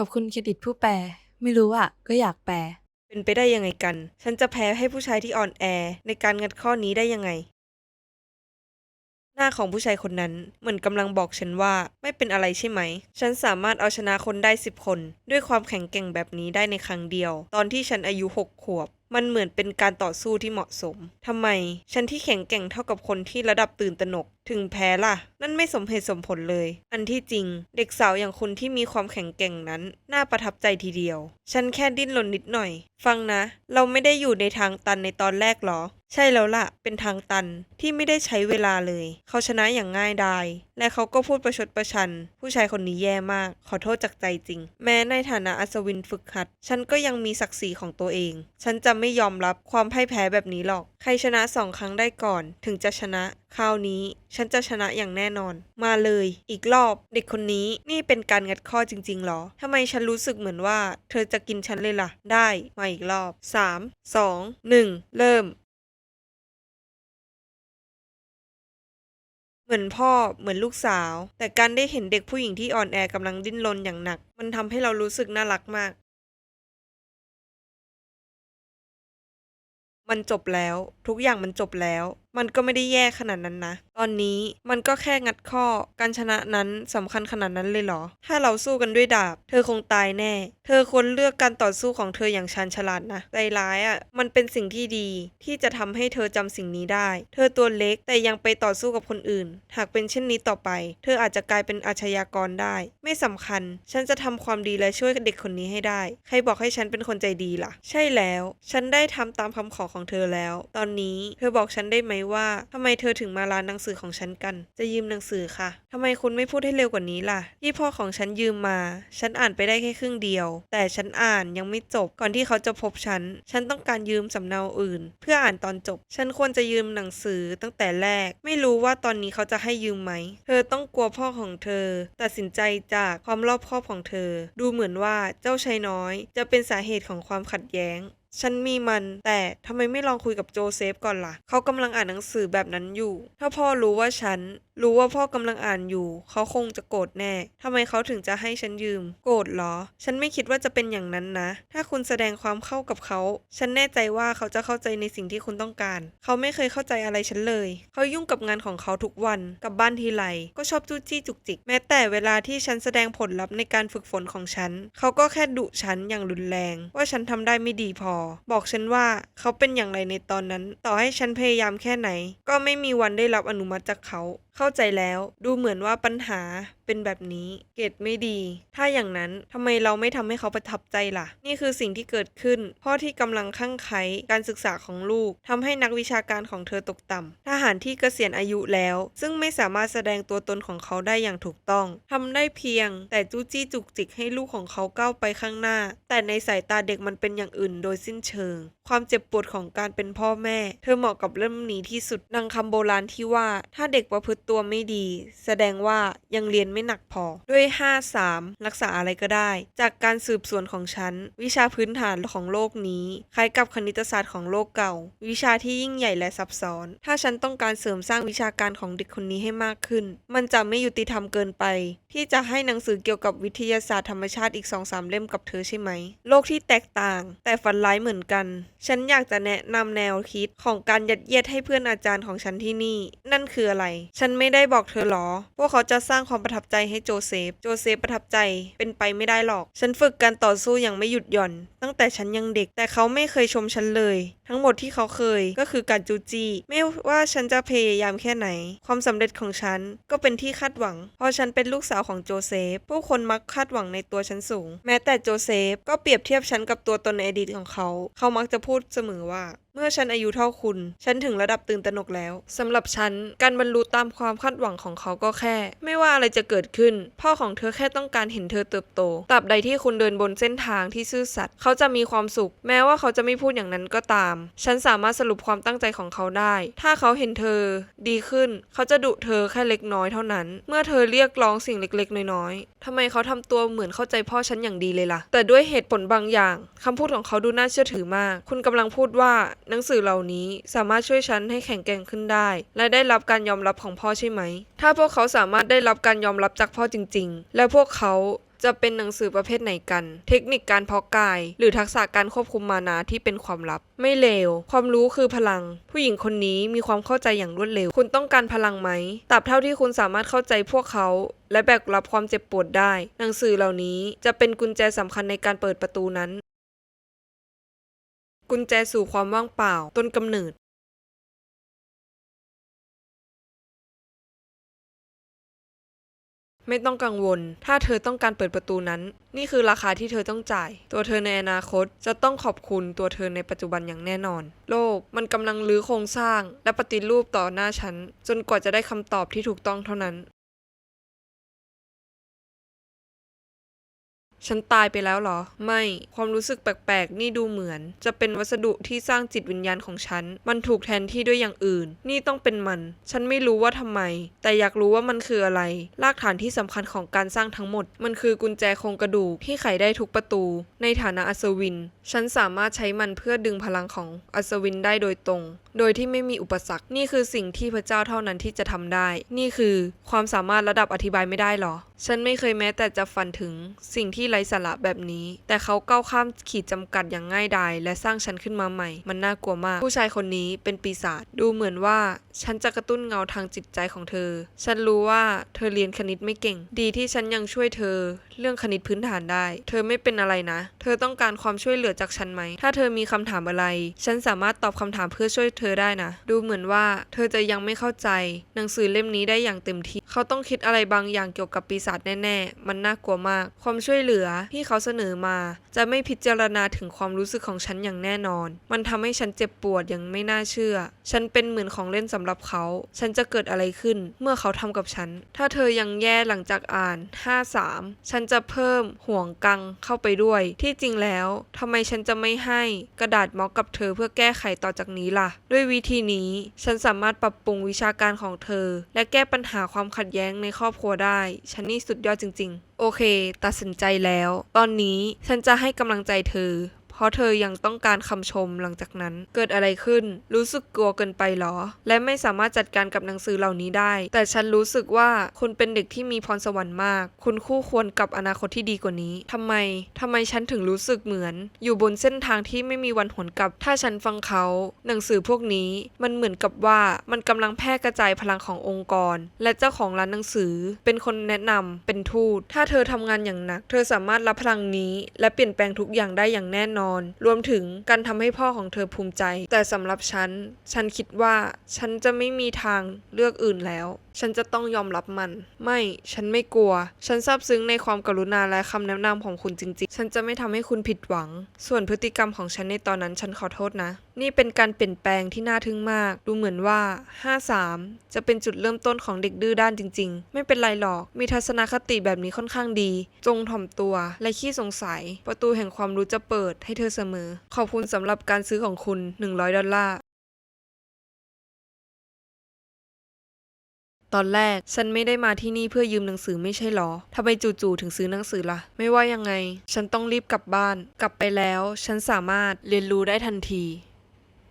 ขอบคุณเครดิตผู้แปล ไม่รู้อะก็อยากแปล เป็นไปได้ยังไงกัน ฉันจะแพ้ให้ผู้ชายที่อ่อนแอในการงัดข้อนี้ได้ยังไง หน้าของผู้ชายคนนั้นเหมือนกำลังบอกฉันว่าไม่เป็นอะไรใช่ไหม ฉันสามารถเอาชนะคนได้สิบคน ด้วยความแข็งแกร่งแบบนี้ได้ในครั้งเดียว ตอนที่ฉันอายุหกขวบ มันเหมือนเป็นการต่อสู้ที่เหมาะสมทำไม ฉันที่แข็งแกร่งเท่ากับคนที่ระดับตื่นตระหนก ถึงแพ้ล่ะ นั่นไม่สมเหตุสมผลเลย อันที่จริง เด็กสาวอย่างคุณที่มีความแข็งแกร่งนั้น น่าประทับใจทีเดียว ฉันแค่ดิ้นรนนิดหน่อย ฟังนะ เราไม่ได้อยู่ในทางตันในตอนแรกหรอ ใช่แล้วล่ะ เป็นทางตันที่ไม่ได้ใช้เวลาเลย เขาชนะอย่างง่ายดาย และเขาก็พูดประชดประชัน ผู้ชายคนนี้แย่มาก ขอโทษจากใจจริง แม้ในฐานะอัศวินฝึกหัด ฉันก็ยังมีศักดิ์ศรีของตัวเอง ฉันจะไม่ยอมรับความพ่ายแพ้แบบนี้หรอกใครชนะสองครั้งได้ก่อน ถึงจะชนะ คราวนี้ ฉันจะชนะอย่างแน่นอน มาเลย อีกรอบ เด็กคนนี้นี่เป็นการงัดข้อจริง ๆ หรอทำไมฉันรู้สึกเหมือนว่า เธอจะกินฉันเลยล่ะ ได้ มาอีกรอบ 3 2 1 เริ่มเหมือนพ่อเหมือนลูกสาว แต่การได้เห็นเด็กผู้หญิงที่อ่อนแอกำลังดิ้นรนอย่างหนัก มันทำให้เรารู้สึกน่ารักมาก มันจบแล้ว ทุกอย่างมันจบแล้ว มันก็ไม่ได้แย่ขนาดนั้นนะ ตอนนี้มันก็แค่งัดข้อ การชนะนั้นสำคัญขนาดนั้นเลยเหรอ ถ้าเราสู้กันด้วยดาบ เธอคงตายแน่ เธอควรเลือกการต่อสู้ของเธออย่างชาญฉลาดนะ ใจร้ายอะ่ะ มันเป็นสิ่งที่ดีที่จะทำให้เธอจำสิ่งนี้ได้ เธอตัวเล็กแต่ยังไปต่อสู้กับคนอื่น หากเป็นเช่นนี้ต่อไป เธออาจจะกลายเป็นอาชญากรได้ ไม่สำคัญ ฉันจะทำความดีและช่วยเด็กคนนี้ให้ได้ ใครบอกให้ฉันเป็นคนใจดีล่ะ ใช่แล้ว ฉันได้ทำตามคำขอของเธอแล้ว ตอนนี้เธอบอกฉันได้ไหมว่าทำไมเธอถึงมาร้านหนังสือของฉันกัน จะยืมหนังสือค่ะทำไมคุณไม่พูดให้เร็วกว่านี้ล่ะ ที่พ่อของฉันยืมมา ฉันอ่านไปได้แค่ครึ่งเดียว แต่ฉันอ่านยังไม่จบ ก่อนที่เขาจะพบฉัน ฉันต้องการยืมสำเนาอื่น เพื่ออ่านตอนจบ ฉันควรจะยืมหนังสือตั้งแต่แรก ไม่รู้ว่าตอนนี้เขาจะให้ยืมไหม เธอต้องกลัวพ่อของเธอ ตัดสินใจจากความรอบคอบของเธอ ดูเหมือนว่าเจ้าชายน้อย จะเป็นสาเหตุของความขัดแย้ง ฉันมีมัน แต่ทำไมไม่ลองคุยกับโจเซฟก่อนล่ะ เขากำลังอ่านหนังสือแบบนั้นอยู่ ถ้าพ่อรู้ว่าฉัน รู้ว่าพ่อกำลังอ่านอยู่ เขาคงจะโกรธแน่ทำไมเขาถึงจะให้ฉันยืม โกรธเหรอ ฉันไม่คิดว่าจะเป็นอย่างนั้นนะ ถ้าคุณแสดงความเข้ากับเขา ฉันแน่ใจว่าเขาจะเข้าใจในสิ่งที่คุณต้องการ เขาไม่เคยเข้าใจอะไรฉันเลย เขายุ่งกับงานของเขาทุกวัน กับบ้านทีไร ก็ชอบจู้จี้จุกจิก แม้แต่เวลาที่ฉันแสดงผลลัพธ์ในการฝึกฝนของฉัน เขาก็แค่ดุฉันอย่างรุนแรง ว่าฉันทำได้ไม่ดีพอบอกฉันว่าเขาเป็นอย่างไรในตอนนั้น ต่อให้ฉันพยายามแค่ไหน ก็ไม่มีวันได้รับอนุมัติจากเขา เข้าใจแล้ว ดูเหมือนว่าปัญหา เป็นแบบนี้เกรดไม่ดี ถ้าอย่างนั้นทำไมเราไม่ทำให้เขาประทับใจล่ะ นี่คือสิ่งที่เกิดขึ้น พ่อที่กำลังข้างไคล้การศึกษาของลูกทำให้นักวิชาการของเธอตกต่ำทหารที่เกษียณอายุแล้ว ซึ่งไม่สามารถแสดงตัวตนของเขาได้อย่างถูกต้องทำได้เพียง แต่จู้จี้จุกจิกให้ลูกของเขาก้าวไปข้างหน้า แต่ในสายตาเด็กมันเป็นอย่างอื่นโดยสิ้นเชิง ความเจ็บปวดของการเป็นพ่อแม่ เธอเหมาะกับเล่มนี้ที่สุดดังคำโบราณที่ว่า ถ้าเด็กประพฤติตัวไม่ดี แสดงว่ายังเรียนไม่หนักพอ ด้วย 5 3 รักษาอะไรก็ได้ จากการสืบสวนของฉัน วิชาพื้นฐานของโลกนี้ คล้ายกับคณิตศาสตร์ของโลกเก่า วิชาที่ยิ่งใหญ่และซับซ้อน ถ้าฉันต้องการเสริมสร้างวิชาการของเด็กคนนี้ให้มากขึ้น มันจะไม่ยุติธรรมเกินไป ที่จะให้หนังสือเกี่ยวกับวิทยาศาสตร์ธรรมชาติอีก2-3เล่มกับเธอใช่ไหม โลกที่แตกต่าง แต่ฝันร้ายเหมือนกัน ฉันอยากจะแนะนำแนวคิดของการยัดเยียดให้เพื่อนอาจารย์ของฉันที่นี่ นั่นคืออะไร ฉันไม่ได้บอกเธอหรอ ว่าเขาจะสร้างความประทับใจให้โจเซฟ โจเซฟประทับใจเป็นไปไม่ได้หรอก ฉันฝึกการต่อสู้อย่างไม่หยุดหย่อน ตั้งแต่ฉันยังเด็ก แต่เขาไม่เคยชมฉันเลย ทั้งหมดที่เขาเคยก็คือการจูจี้ไม่ว่าฉันจะพยายามแค่ไหน ความสำเร็จของฉันก็เป็นที่คาดหวัง เพราะฉันเป็นลูกสาวของโจเซฟ ผู้คนมักคาดหวังในตัวฉันสูง แม้แต่โจเซฟก็เปรียบเทียบฉันกับตัวตนในอดีตของเขา เขามักจะพูดเสมอว่า เมื่อฉันอายุเท่าคุณ ฉันถึงระดับตื่นตระหนกแล้วสำหรับฉัน การบรรลุตามความคาดหวังของเขาก็แค่ ไม่ว่าอะไรจะเกิดขึ้น พ่อของเธอแค่ต้องการเห็นเธอเติบโตตราบใดที่คุณเดินบนเส้นทางที่ซื่อสัตย์เขาจะมีความสุข แม้ว่าเขาจะไม่พูดอย่างนั้นก็ตาม ฉันสามารถสรุปความตั้งใจของเขาได้ ถ้าเขาเห็นเธอ ดีขึ้น เขาจะดุเธอแค่เล็กน้อยเท่านั้น เมื่อเธอเรียกร้องสิ่งเล็กๆ น้อยๆทำไมเขาทำตัวเหมือนเข้าใจพ่อฉันอย่างดีเลยล่ะ แต่ด้วยเหตุผลบางอย่างคำพูดของเขาดูน่าเชื่อถือมาก คุณกำลังพูดว่าหนังสือเหล่านี้สามารถช่วยฉันให้แข็งแกร่งขึ้นได้ และได้รับการยอมรับของพ่อใช่ไหม ถ้าพวกเขาสามารถได้รับการยอมรับจากพ่อจริง ๆ และพวกเขาจะเป็นหนังสือประเภทไหนกัน เทคนิคการเพาะกาย หรือทักษะการควบคุมมานาที่เป็นความลับ ไม่เลว ความรู้คือพลัง ผู้หญิงคนนี้มีความเข้าใจอย่างรวดเร็ว คุณต้องการพลังไหมตราบเท่าที่คุณสามารถเข้าใจพวกเขา และแบกรับความเจ็บปวดได้ หนังสือเหล่านี้จะเป็นกุญแจสำคัญในการเปิดประตูนั้น กุญแจสู่ความว่างเปล่า ต้นกำเนิดไม่ต้องกังวล ถ้าเธอต้องการเปิดประตูนั้น นี่คือราคาที่เธอต้องจ่าย ตัวเธอในอนาคตจะต้องขอบคุณตัวเธอในปัจจุบันอย่างแน่นอน โลกมันกำลังรื้อโครงสร้าง และปฏิรูปต่อหน้าฉัน จนกว่าจะได้คำตอบที่ถูกต้องเท่านั้น ฉันตายไปแล้วเหรอ ไม่ ความรู้สึกแปลกๆ นี่ดูเหมือน จะเป็นวัสดุที่สร้างจิตวิญญาณของฉัน มันถูกแทนที่ด้วยอย่างอื่น นี่ต้องเป็นมัน ฉันไม่รู้ว่าทำไม แต่อยากรู้ว่ามันคืออะไร รากฐานที่สำคัญของการสร้างทั้งหมด มันคือกุญแจโครงกระดูกที่ไขได้ทุกประตู ในฐานะอัศวิน ฉันสามารถใช้มันเพื่อดึงพลังของอัศวินได้โดยตรง โดยที่ไม่มีอุปสรรค นี่คือสิ่งที่พระเจ้าเท่านั้นที่จะทำได้ นี่คือความสามารถระดับอธิบายไม่ได้หรอ ฉันไม่เคยแม้แต่จะฝันถึงสิ่งที่ไร้สาระแบบนี้ แต่เขาก้าวข้ามขีดจำกัดอย่างง่ายดายและสร้างฉันขึ้นมาใหม่ มันน่ากลัวมาก ผู้ชายคนนี้เป็นปีศาจ ดูเหมือนว่า ฉันจะกระตุ้นเงาทางจิตใจของเธอ ฉันรู้ว่าเธอเรียนคณิตไม่เก่ง ดีที่ฉันยังช่วยเธอ เรื่องคณิตพื้นฐานได้ เธอไม่เป็นอะไรนะ เธอต้องการความช่วยเหลือจากฉันไหม ถ้าเธอมีคำถามอะไร ฉันสามารถตอบคำถามเพื่อช่วยเธอได้นะ ดูเหมือนว่าเธอจะยังไม่เข้าใจ หนังสือเล่มนี้ได้อย่างเต็มที่ เขาต้องคิดอะไรบางอย่างเกี่ยวกับปีศาจแน่ๆ มันน่ากลัวมาก ความช่วยเหลือที่เขาเสนอมา จะไม่พิจารณาถึงความรู้สึกของฉันอย่างแน่นอน มันทำให้ฉันเจ็บปวดอย่างไม่น่าเชื่อ ฉันเป็นเหมือนของเล่นสำหรับเขา ฉันจะเกิดอะไรขึ้นเมื่อเขาทำกับฉัน ถ้าเธอยังแย่หลังจากอ่าน 53 ฉันจะเพิ่มห่วงกังเข้าไปด้วย ที่จริงแล้วทำไมฉันจะไม่ให้กระดาษม็อกกับเธอเพื่อแก้ไขต่อจากนี้ล่ะด้วยวิธีนี้ฉันสามารถปรับปรุงวิชาการของเธอ และแก้ปัญหาความขัดแย้งในครอบครัวได้ ฉันนี่สุดยอดจริง ๆ โอเค ตัดสินใจแล้ว ตอนนี้ฉันจะให้กำลังใจเธอ เพราะเธอยังต้องการคำชมหลังจากนั้น เกิดอะไรขึ้น รู้สึกกลัวเกินไปหรอ และไม่สามารถจัดการกับหนังสือเหล่านี้ได้ แต่ฉันรู้สึกว่าคุณเป็นเด็กที่มีพรสวรรค์มาก คุณคู่ควรกับอนาคตที่ดีกว่านี้ทำไมทำไมฉันถึงรู้สึกเหมือน อยู่บนเส้นทางที่ไม่มีวันหวนกลับ ถ้าฉันฟังเขา หนังสือพวกนี้มันเหมือนกับว่ามันกำลังแพร่กระจายพลังขององค์กร และเจ้าของร้านหนังสือ เป็นคนแนะนำเป็นทูตถ้าเธอทำงานอย่างหนัก เธอสามารถรับพลังนี้ และเปลี่ยนแปลงทุกอย่างได้อย่างแน่นอนรวมถึงการทำให้พ่อของเธอภูมิใจ แต่สำหรับฉัน ฉันคิดว่าฉันจะไม่มีทางเลือกอื่นแล้ว ฉันจะต้องยอมรับมัน ไม่ ฉันไม่กลัว ฉันซาบซึ้งในความกรุณาและคำแนะนำของคุณจริง ๆ ฉันจะไม่ทำให้คุณผิดหวัง ส่วนพฤติกรรมของฉันในตอนนั้นฉันขอโทษนะ นี่เป็นการเปลี่ยนแปลงที่น่าทึ่งมาก ดูเหมือนว่า 53 จะเป็นจุดเริ่มต้นของเด็กดื้อด้านจริง ๆ ไม่เป็นไรหรอก มีทัศนคติแบบนี้ค่อนข้างดี จงถ่อมตัว และขี้สงสัย ประตูแห่งความรู้จะเปิดให้เธอเสมอ ขอบคุณสำหรับการซื้อของคุณ 100 ดอลลาร์ ตอนแรกฉันไม่ได้มาที่นี่เพื่อยืมหนังสือไม่ใช่หรอทำไมจู่ๆถึงซื้อหนังสือล่ะ ไม่ว่ายังไง ฉันต้องรีบกลับบ้าน กลับไปแล้ว ฉันสามารถเรียนรู้ได้ทันที